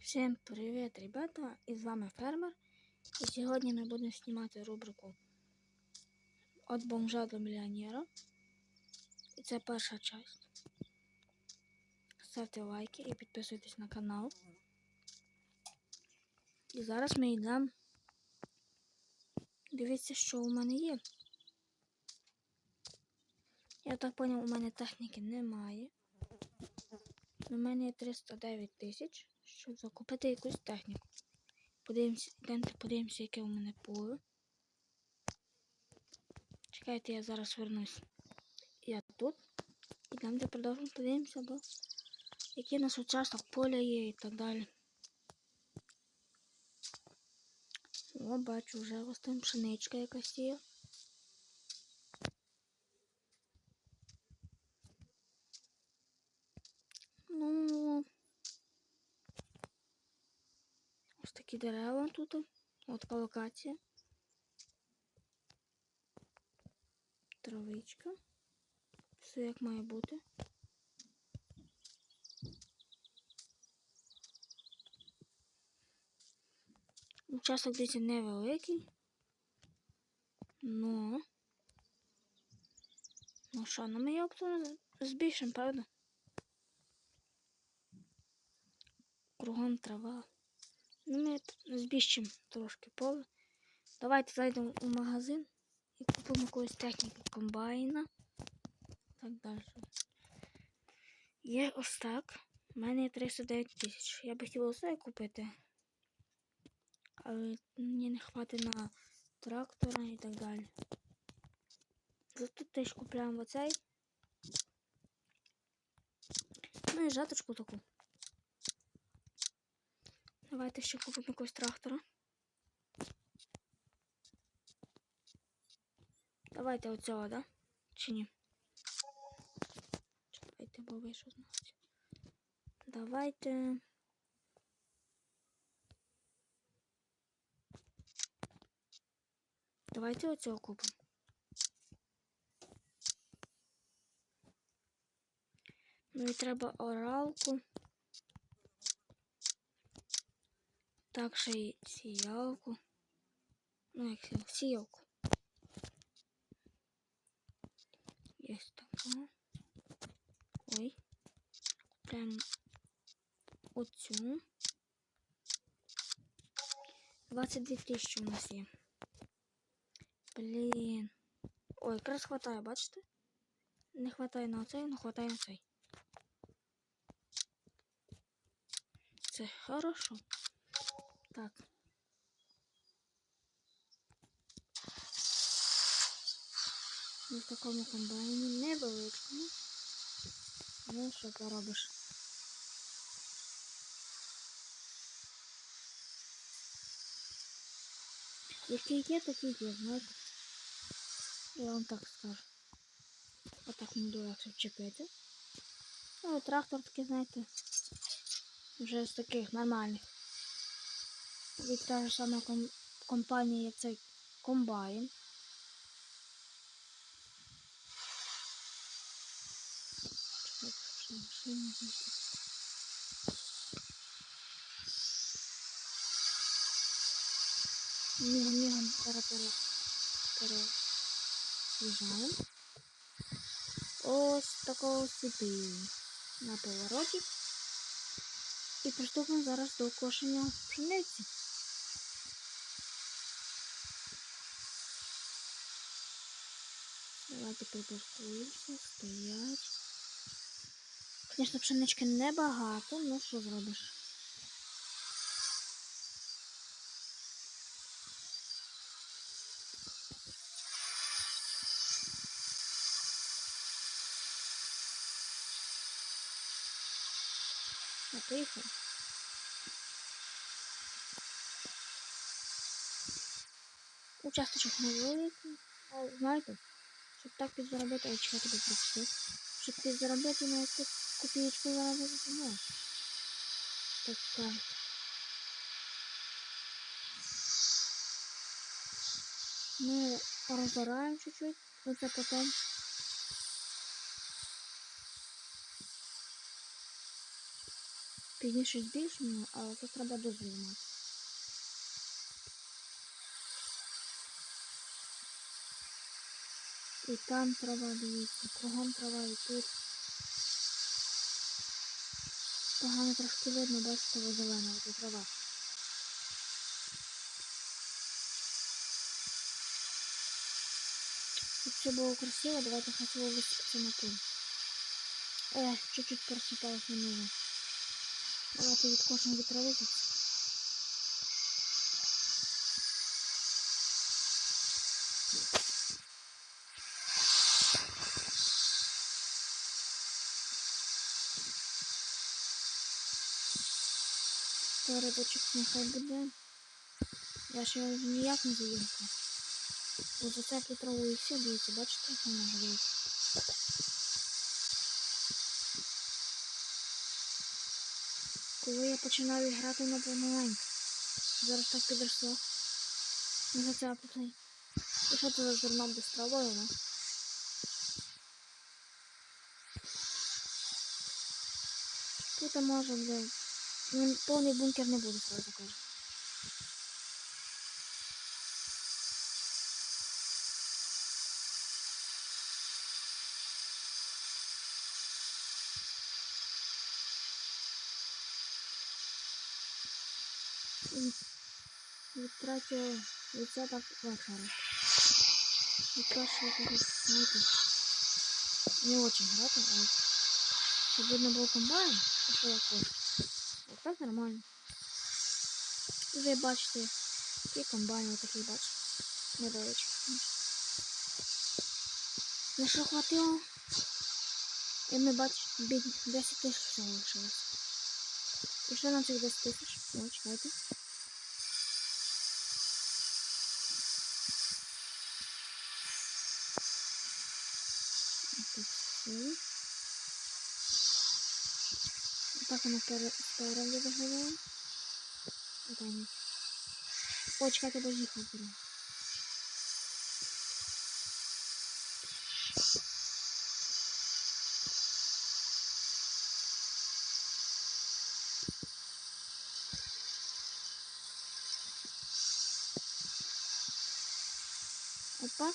Всім привіт, ребята! І з вами фермер. І сьогодні ми будемо знімати рубрику От бомжа до мільйонера. І це перша часть. Ставте лайки і підписуйтесь на канал. І зараз ми йдемо. Дивіться, що у мене є. Я так поняв, у мене техніки немає. У мене є 309 тисяч, щоб закупити якусь техніку. Подивимося, йдемте подивимося, яке у мене поле. Чекайте, я зараз вернусь. Я тут. Ідемте продовжимо подивимося, бо який нас участок поля є і так далі. О, бачу, вже ось там пшеничка якась є. Ну, ось такі дерева тут. От така локація. Травичка. Все як має бути. Участок десь невеликий. Ну. Ну що, ну ми його потім збільшимо, правда? Кругом трава. Ну, ми збільшимо трошки поле. Давайте зайдемо у магазин і купимо якусь техніку комбайна. Так далі. Є ось так. У мене є 309 тисяч. Я би хотіла все купити. Але мені не хватить на трактора і так далі. Зато теж купляємо оцей. Ну і жаточку таку. Давайте ще купимо якогось трактора. Давайте оцього, да? Чи ні? Чекайте, бо вийшов з. Давайте. Давайте оцього купимо. Ну і треба оралку. Так ще й сіялку. Ну, як сіялку, сіялку. Є така. Ой. Прям оцю. 22 тисячі у нас є. Блін. Ой, якраз хватає, бачите? Не хватає на оцей, але хватає на цей. Це хорошо. Так. Ми в такому комбайні невеликому. Ну, що поробиш? Який є, такий є, знаєте. Я вам так скажу. Отак не легше вчепити. Ну, трактор такий, знаєте, вже з таких нормальних. Від та ж сама ком компанії, як цей комбайн. Мігом, мігом зараз пере, переїжджаємо. Ось такого собі на повороті. І приступимо зараз до кошення пшениці. Давайте припаркуємося, стоять. Звісно, пшенички небагато, ну що зробиш? Я поїхав. Участочок невеликий. А, знаєте, щоб так підзаробити, а чого тебе пропустив? Щоб підзаробити на якусь копієчку заробити, то можна. Так кажуть. Ми розораємо чуть-чуть, оце потім. Пізніше збільшимо, але це треба дозвіл І там трава, дивіться, кругом трава і тут. Погано трошки видно, бачите, ось зелена оця трава. Щоб все було красиво, давайте хотіла висипати на пол. Е, чуть-чуть просипалось нову. Давайте від трави тут. Та рибочок нехай. Я ще ніяк не заїхав. Ось зацеплю траву і все, дивіться, бачите, як вона живе. Коли я починаю грати на помаленьку. Зараз так підросло. Не зацеплюй. І що це за зерно без травою? Тут може буде. Ну, повний бункер не буде, сразу кажу. І від третього лиця так легше. Від першого так, знаєте, не очень грати, але щоб видно було комбайн, то що я хочу. От так нормально. І ви бачите, які комбайни отакі бачите. Невеличкі. На що хватило? І ми бачимо, бідні, 10 тисяч всього лишилось. І що нам цих 10 тисяч? О, чекайте. Так, все. Так воно пере- спереду виглядає. Отак. ні. О, чекайте, бо їхав беру. Опа.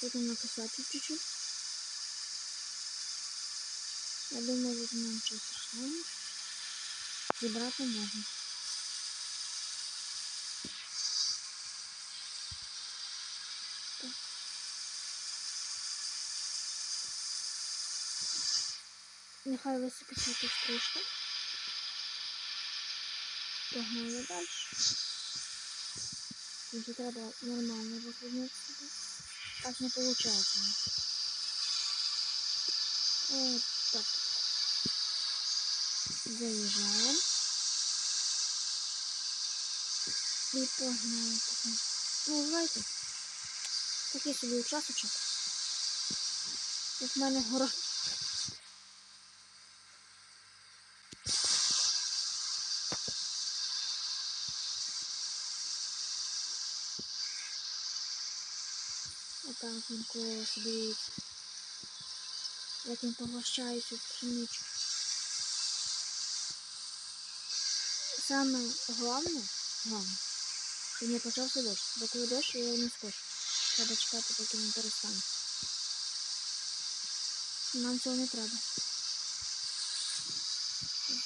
Тут написати чуть-чуть. Я думаю, нам нічого страшного. Зібрати можна. Нехай висипеться тут стружка. Погнали далі. Тут треба нормально розвернути себе. Так не виходить. Вот Заезжаем. І погнали таке. Ну, знаєте, такий собі участочок. Як в мене город. Отак він коло собі. Як він поглощає цю пшеничку. Саме головне, головне, щоб не почався дощ. Бо коли я не скошу. Треба чекати, поки він перестане. Нам цього не треба.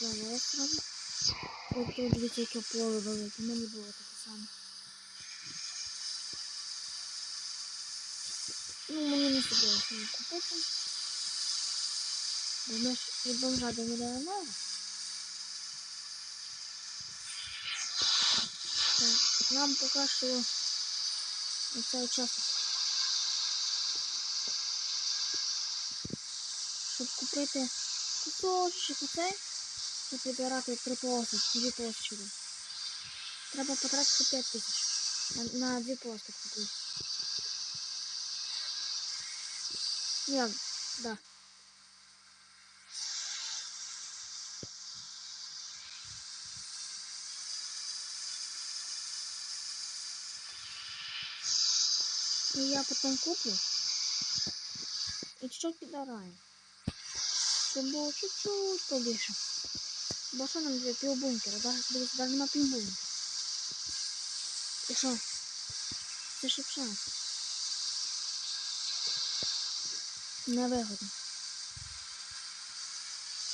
Залез робимо. От тут дивіться, яке поле велике. У мене було таке саме. Ну, мені не судилося її купити. Бо ми бомжа довіряємо. Так, нам поки що оцей участок. Щоб купити кусочок оцей, щоб підбирати три полоси, дві полосочки. Треба потратити 5 тисяч. На, на дві полоски купити. Як? Да. И я потом куплю. И чуть-чуть підараємо. Щоб було чуть-чуть побільше. Бо нам для півбункера? Дивись, зараз нема півбункера. І що? Це шипша. Невигодно.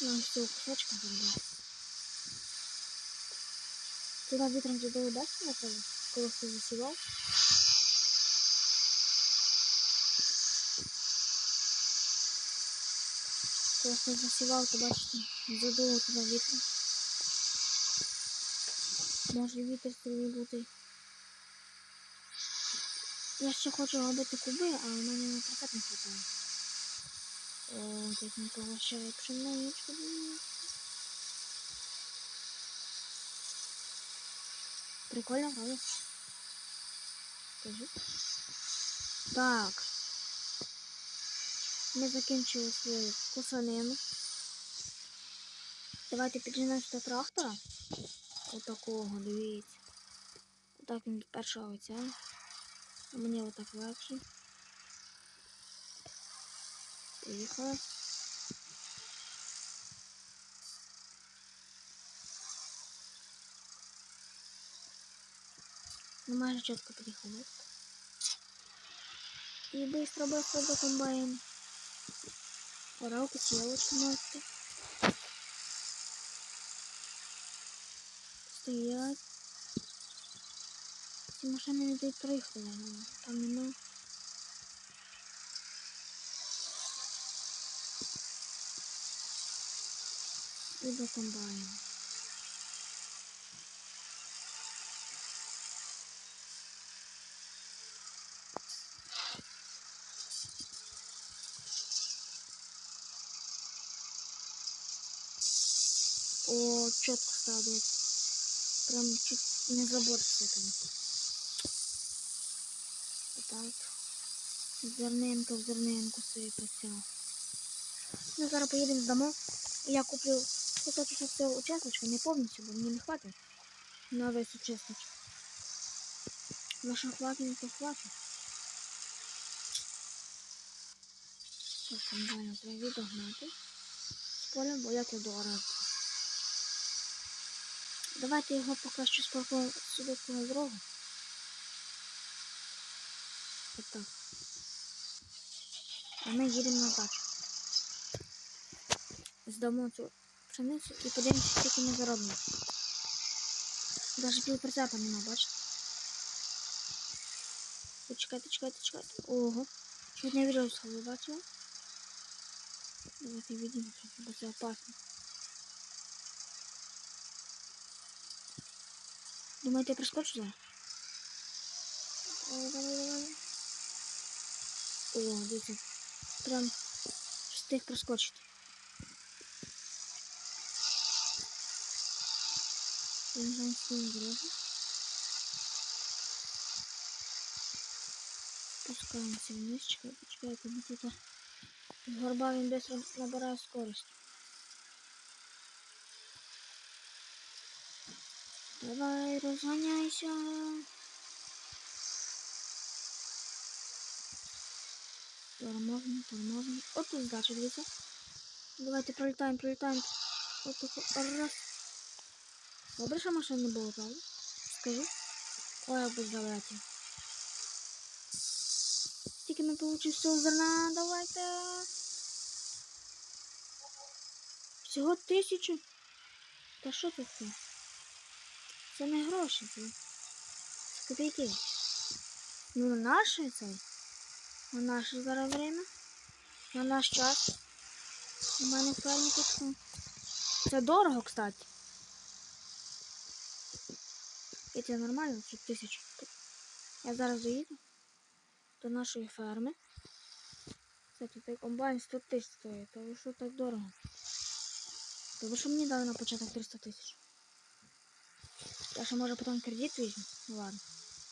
Нам з цього кусочка зробити. Туди вітром задали бачите на тебе, коли хто засівав? Хто засівав, то бачите, задуло туди вітром. Може вітер сильний бути. Я ще хочу робити куби, але в мене на прокат не хватає. О, не повищає пшеничку. Прикольно, правда? Скажи. Так. Ми закінчили свою кусанину. Давайте підженемо до трактора. Отакого, дивіться. Отак він першого. А мені отак легше. Поїхали. Ну, майже чітко під'їхали. І быстро до комбайн. Сілочку можете. Стоять. Ці машини не дають проїхати, наверное. Там нема. Либо до О, чітко ставлять. Прям чуть не забор там. Отак. Зернинка в зернинку сипеться. Ми зараз поїдемо здамо. Я куплю кусочок цього участочка, не повністю, бо мені не хватить. На весь участочок. Ваша хватить, то хватить. Все, комбайна треба відогнати. З поля, бо я дорого. Давайте його поки що спаркуємо сюди того дорогу. Отак. А ми їдемо на дачу. Здамо цю пшеницю і подивимося, скільки ми заробимо. Навіть пів прицепа нема, бачите? Почекайте, чекайте, чекайте. Ого. Чуть не ви бачили? Давайте відійдемо, бо це опасно. Думаєте, я проскочу зараз? О, дивіться. Прям встиг проскочити. Приїжджаємо свою дорогу. Спускаємося вниз, чекайте, чекайте, бо тут горба він быстро набирає скорость. Давай, розганяйся. Тормозимо, тормозимо. От тут здача, дивіться. Давайте пролітаємо, пролітаємо. От тако. Раз. Добре, що машин правда? Скажу. Ой, як без давайте. Тільки ми получимо всього зерна, давайте. Всього тисячу. Та що таке? Це не гроші, це. Це копійки. Ну, на наше цей. На наше зараз время. На наш час. У мене файні тут. Це дорого, кстати. І це нормально, це тисяча. Я зараз заїду до нашої ферми. Кстати, цей комбайн 100 тисяч стоїть, тому що так дорого. Тому що мені дали на початок 300 тисяч. Я ще може потім кредит візьму. Ну ладно.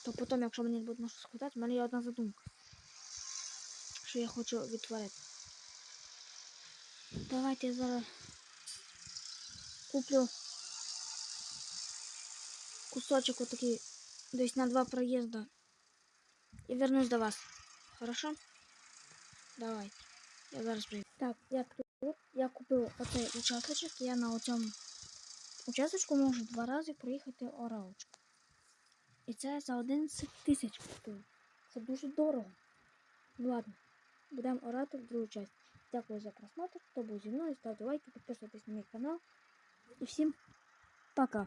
То потім, якщо мені буде на щось хватати, в мене є одна задумка. Що я хочу відтворити. Давайте я зараз куплю кусочок отакий десь на два проїзда і вернусь до вас. Хорошо? Давайте. Я зараз прийду. Так, я. Я купив оцей участочок, я на оцьому участочку може два рази проїхати оралочку. І це за 11 тисяч коштує. Це дуже дорого. Ну ладно, будемо орати в другу часть. Дякую за просмотр. Хто був зі мною, ставте лайки, підписуйтесь на мій канал. І всім пока!